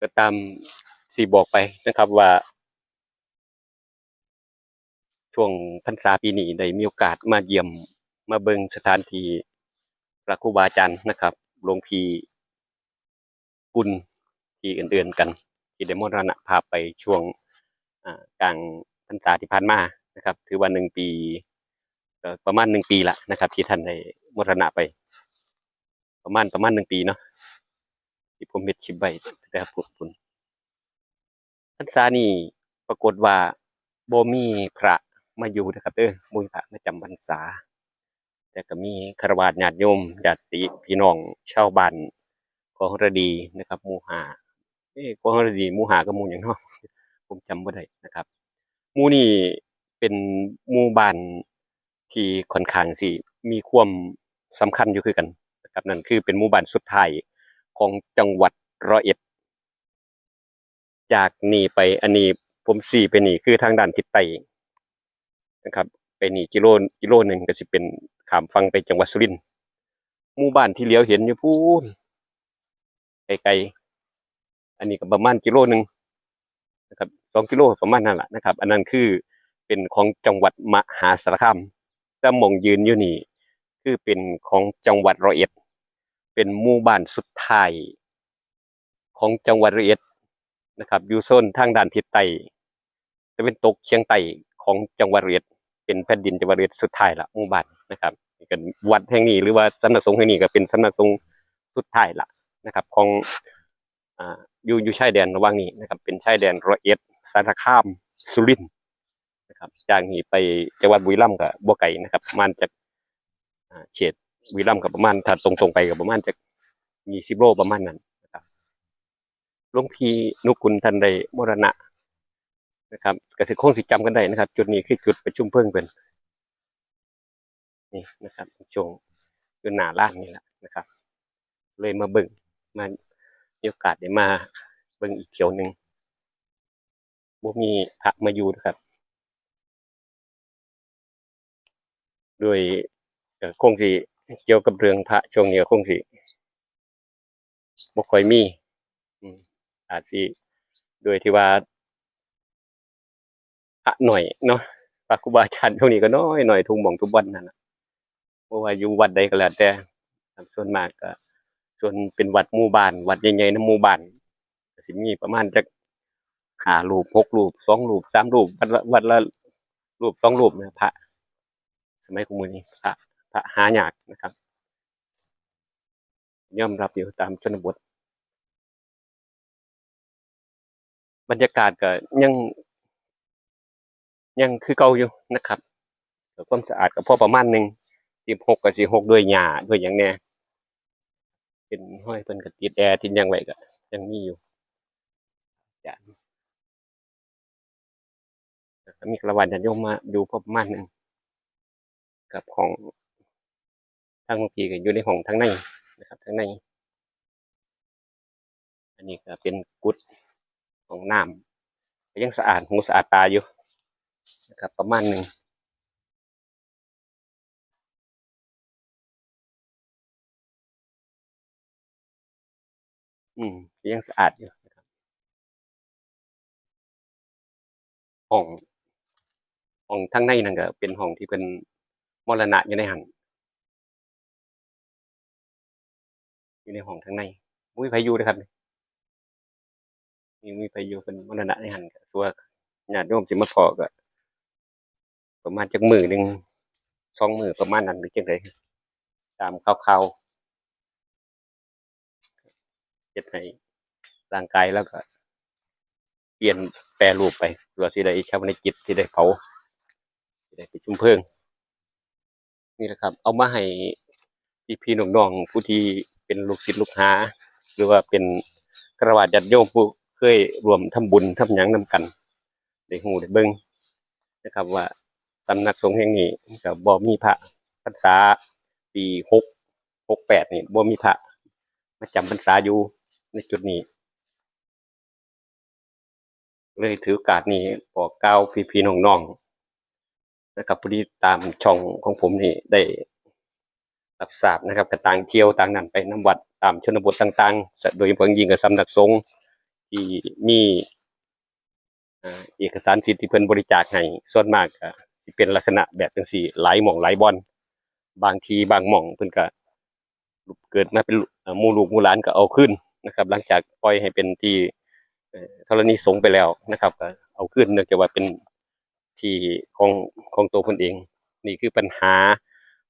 ก็ตามสีบอกไปนะครับว่า ช่วงพรรษาปีนี้ได้มีโอกาสมาเยี่ยมมาเบิงสถานที่พระครูบาอาจารย์นะครับหลวงพี่กุลที่อื่นๆกันที่ได้มรณะภาพไปช่วงกลางพรรษาที่ผ่านมานะครับ ถือว่าหนึ่งปีประมาณหนึ่งปีละนะครับ ที่ท่านได้มรณะไป ประมาณประมาณหนึ่งปีเนาะ ที่ผมเฮ็ดชิบใบแต่ครับผมพรรษานี่ปรากฏว่าโบมีพระมาอยู่นะครับเด้อบ่มีพระมาจำพรรษา แต่ก็มีคารวะญาติโยมญาติพี่น้องชาวบ้านของระดีนะครับมูหาเอ้ของระดีมูหากับมู่หยังเนาะผมจำบ่ได้นะครับมูนี่เป็นมูบ้านที่ค่อนข้างสิมีความสำคัญอยู่คือกันนะครับนั่นคือเป็นมูบ้านสุดท้าย ของจังหวัดร้อยเอ็ด จากนี่ไปอันนี้ผมสี่ไปนี่คือทางด้านทิศใต้นะครับไปนี่กิโลกิโลหนึ่งก็สิเป็นขามฟังไปจังหวัดสุรินทร์หมู่บ้านที่เลี้ยวเห็นอยู่พูนไกลๆอันนี้ก็ประมาณกิโลหนึ่งนะครับสองกิโลประมาณนั่นแหละนะครับ อันนั้นคือเป็นของจังหวัดมหาสารคามแต่มองยืนอยู่นี่ คือเป็นของจังหวัดร้อยเอ็ด เป็นหมู่บ้านสุดท้ายของจังหวัดร้อยเอ็ดนะครับ อยู่โซนทางด้านทิศใต้ตะวันตกเฉียงใต้ของจังหวัดระยองเป็นแผ่นดินจังหวัดระยองสุดท้ายละหมู่บ้านนะครับนี่ก็วัดแห่งนี้หรือว่าสำนักสงฆ์แห่งนี้ก็เป็นสำนักสงฆ์สุดท้ายละนะครับ ของอ่าอยู่อยู่ชายแดนระหว่างนี้นะครับ เป็นชายแดนร้อยเอ็ดสารคามสุรินทร์นะครับจากนี้ไปจังหวัดบุรีรัมย์กับบัวไก่นะครับมาณจากอ่าเขต บุรีรัมกับประมาณถ้าตรงๆไปกับประมาณจากมีสิบโลประมาณนั้นหลวงพี่นุกุลทันใดมรณะนะครับกสิคงสิจำกันได้นะครับ จุดนี้คือจุดประชุมเพิ่งเป็นนี่นะครับช่วงอยู่หน้าร้านนี่แหละนะครับ เลยมาเบิ่งมามีโอกาสได้มาเบิ่งอีกเที่ยวหนึ่งบ่มีพระมาอยู่นะครับโดยคงสิ เกี่ยวกับเรื่องพระช่วงนี้ก็คงสิบ่ค่อยมีอาจสิโดยที่ว่าพระหน่อยเนาะพระครูบาอาจารย์เท่านี้ก็น้อยหน่อยทุกหม่องทุกวันนั่นนะเพราะว่าอยู่วัดใดก็แล้วแต่ส่วนมากก็ส่วนเป็นวัดหมู่บ้าน วัดใหญ่ๆในหมู่บ้านสิมีประมาณจักห้ารูปหกรูปสองรูปสามรูปวัดละวัดละรูปสองรูปนะพระสมัยคุมือนี้พระ หายากนะครับยอมรับอยู่ตามชนบท บรรยากาศก็ยัง ยังคือเก่าอยู่นะครับความสะอาดก็พอประมาณหนึ่งที่หกกับสี่หกด้วยหญ้าด้วยอย่างเนี้ยเป็นห้อยเพิ่นก็ติดแอร์ติดหยังไว้ก็ยังมีอยู่จ้ะแล้วก็มีกระวันญาติโยมมาดูพอประมาณหนึ่งกับของ ทางหลวงพี่ก็อยู่ในห้องทางในนะครับทางใน อันนี้ก็เป็นกุดของน้ำยังสะอาดหูสะอาดตาอยู่นะครับประมาณหนึ่งอืมยังสะอาดอยู่นะครับห้องห้องทั้งในนั่นก็เป็นห้องที่เป็นมรณะอยู่ในหัน อยู่ในห้องทั้งในมุ้ยไผอยู่นะครับมีมีไปอยู่เป็นมรณะในหันก็สัวญาติโยมสิมาพอก็ประมาณจักมือหนึ่งสองมือประมาณนั้นหรือจังไดตามคร่าวๆเฮ็ดให้ร่างกายแล้วก็ เปลี่ยนแปรรูปไปเพื่อสิได้ชาวในจิตสิได้เผาสิได้ไปชุมเพลิงนี่แหละครับ เอามาให้ พี่พี่ๆน้องๆผู้ที่เป็นลูกศิษย์ลูกหา หรือว่าเป็นกระวาดญาติโยมผู้เคยรวมทำบุญทำหยังนำกันได้ฮู้ได้เบิ่งนะครับ ว่าสำนักสงฆ์แห่งนี้ก็บ่มีพระพรรษาปี6 68นี่บ่มีพระมาจำพรรษาอยู่ในจุดนี้ เลยถือโอกาสนี้บอกกล่าวพี่ๆน้องๆนะครับผู้ที่ตามช่องของผมนี่ได้ รับทราบนะครับก็ต่างเที่ยวต่างนั้นไปน้ำวัดตามชนบทต่างๆ โดยเฉพาะยิ่งกับสำนักสงฆ์ที่มีเอกสารสิทธิ์ที่เพิ่นบริจาคให้ส่วนมากก็สิเป็นลักษณะแบบจังซี่หลายหม่องหลายบอนบางทีบางหม่องเพิ่นก็เกิดมาเป็นมูลูกมูหลานก็เอาขึ้นนะครับ หลังจากปล่อยให้เป็นที่เอ่อธรณีสงไปแล้วนะครับก็เอาขึ้นเนื่องจากว่าเป็นที่ของของตัวเพิ่นเอง นี่คือปัญหา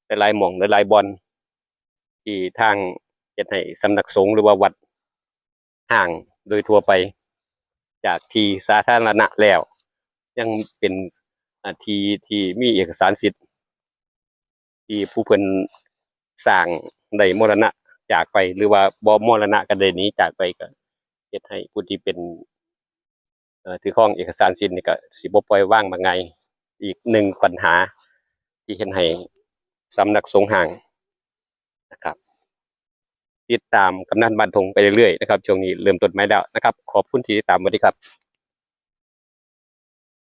หลายๆหม่องหลายๆบอนที่ทางเฮ็ดให้สำนักสงฆ์หรือว่าวัดห่างโดยทั่วไป จากที่สาธารณะแล้ว ยังเป็นทีที่มีเอกสารสิทธิ์ ที่ผู้เพิ่นสร้างได้มรณะจากไปหรือว่าบ่มรณะก็ได้นี้จากไปก็เฮ็ดให้ผู้ที่เป็นถือครองเอกสารสิทธิ์นี่ก็สิบ่ปล่อยว่างมาไง อีกหนึ่งปัญหาที่เฮ็ดให้ สำนักสงห่างนะครับ ติดตามกำนันบ้านทงไปเรื่อยๆนะครับช่วงนี้เริ่มต้นไม้แล้วนะครับ ขอบคุณที่ติดตามสวัสดีครับ